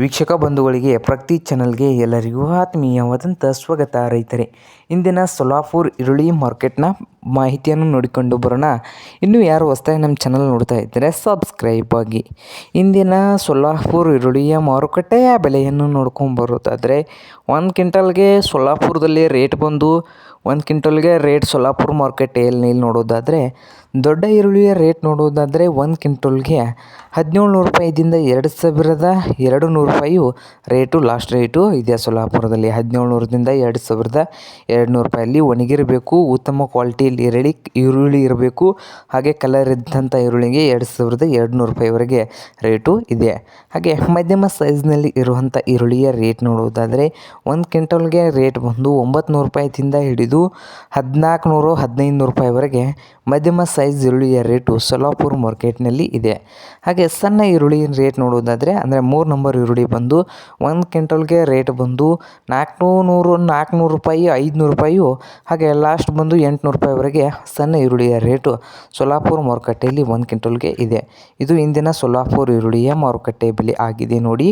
ವೀಕ್ಷಕ ಬಂಧುಗಳಿಗೆ ಪ್ರಗತಿ ಚಾನಲ್ಗೆ ಎಲ್ಲರಿಗೂ ಆತ್ಮೀಯವಾದಂಥ ಸ್ವಾಗತ ರೈತರೇ. ಇಂದಿನ ಸೊಲಾಪುರ್ ಈರುಳ್ಳಿ ಮಾರ್ಕೆಟ್ನ ಮಾಹಿತಿಯನ್ನು ನೋಡಿಕೊಂಡು ಬರೋಣ. ಇನ್ನೂ ಯಾರು ಹೊಸ್ತಾಗಿ ನಮ್ಮ ಚಾನಲ್ ನೋಡ್ತಾ ಇದ್ದರೆ ಸಬ್ಸ್ಕ್ರೈಬ್ ಆಗಿ. ಇಂದಿನ ಸೊಲ್ಲಾಪುರ್ ಈರುಳ್ಳಿಯ ಮಾರುಕಟ್ಟೆಯ ಬೆಲೆಯನ್ನು ನೋಡ್ಕೊಂಬರೋದಾದರೆ ಒಂದು ಕ್ವಿಂಟಲ್ಗೆ ಸೊಲ್ಲಾಪುರದಲ್ಲಿ ರೇಟ್ ಬಂದು, ಒಂದು ಕ್ವಿಂಟಲ್ಗೆ ರೇಟ್ ಸೊಲ್ಲಾಪುರ ಮಾರುಕಟ್ಟೆಯಲ್ಲಿ ನೋಡೋದಾದರೆ ದೊಡ್ಡ ಈರುಳ್ಳಿಯ ರೇಟ್ ನೋಡುವುದಾದರೆ ಒಂದು ಕ್ವಿಂಟಲ್ಗೆ ಹದಿನೇಳು ನೂರು ರೂಪಾಯಿದಿಂದ ಎರಡು ಸಾವಿರದ ಎರಡು ನೂರು ರೂಪಾಯಿಯು ರೇಟು, ಲಾಸ್ಟ್ ರೇಟು ಇದೆ. ಸೊಲ್ಲಾಪುರದಲ್ಲಿ ಹದಿನೇಳು ನೂರದಿಂದ ಎರಡು ಸಾವಿರದ ಎರಡು ನೂರು ರೂಪಾಯಲ್ಲಿ ಒಣಗಿರಬೇಕು. ಉತ್ತಮ ಕ್ವಾಲಿಟಿಯಲ್ಲಿ ಈರುಳ್ಳಿ ಈರುಳ್ಳಿ ಇರಬೇಕು. ಹಾಗೆ ಕಲರ್ ಇದ್ದಂಥ ಈರುಳ್ಳಿಗೆ ಎರಡು ಸಾವಿರದ ಎರಡು ನೂರು ರೂಪಾಯಿವರೆಗೆ ರೇಟು ಇದೆ. ಹಾಗೆ ಮಧ್ಯಮ ಸೈಜ್ನಲ್ಲಿ ಇರುವಂಥ ಈರುಳ್ಳಿಯ ರೇಟ್ ನೋಡುವುದಾದರೆ ಒಂದು ಕ್ವಿಂಟಲ್ಗೆ ರೇಟ್ ಬಂದು ಒಂಬತ್ತು ನೂರು ರೂಪಾಯಿದಿಂದ ಹಿಡಿದು ಹದಿನಾಲ್ಕು ನೂರು ಹದಿನೈದು ನೂರು ರೂಪಾಯಿವರೆಗೆ ಮಧ್ಯಮ ಸೈಜ್ ಈರುಳ್ಳಿಯ ರೇಟು ಸೊಲ್ಲಾಪುರ ಮಾರ್ಕೆಟ್ನಲ್ಲಿ ಇದೆ. ಹಾಗೆ ಸಣ್ಣ ಈರುಳ್ಳಿಯ ರೇಟ್ ನೋಡೋದಾದರೆ ಅಂದರೆ ಮೂರು ನಂಬರ್ ಈರುಳ್ಳಿ ಬಂದು ಒಂದು ಕ್ವಿಂಟಲ್ಗೆ ರೇಟ್ ಬಂದು ನಾಲ್ಕು ನೂರು ನಾಲ್ಕುನೂರು ರೂಪಾಯಿ, ಐದುನೂರು ರೂಪಾಯಿಯು, ಹಾಗೆ ಲಾಸ್ಟ್ ಬಂದು ಎಂಟುನೂರು ರೂಪಾಯಿವರೆಗೆ ಸಣ್ಣ ಈರುಳ್ಳಿಯ ರೇಟು ಸೊಲ್ಲಾಪುರ ಮಾರುಕಟ್ಟೆಯಲ್ಲಿ ಒಂದು ಕ್ವಿಂಟಲ್ಗೆ ಇದೆ. ಇದು ಇಂದಿನ ಸೊಲ್ಲಾಪುರ ಈರುಳ್ಳಿಯ ಮಾರುಕಟ್ಟೆ ಬೆಲೆ ಆಗಿದೆ. ನೋಡಿ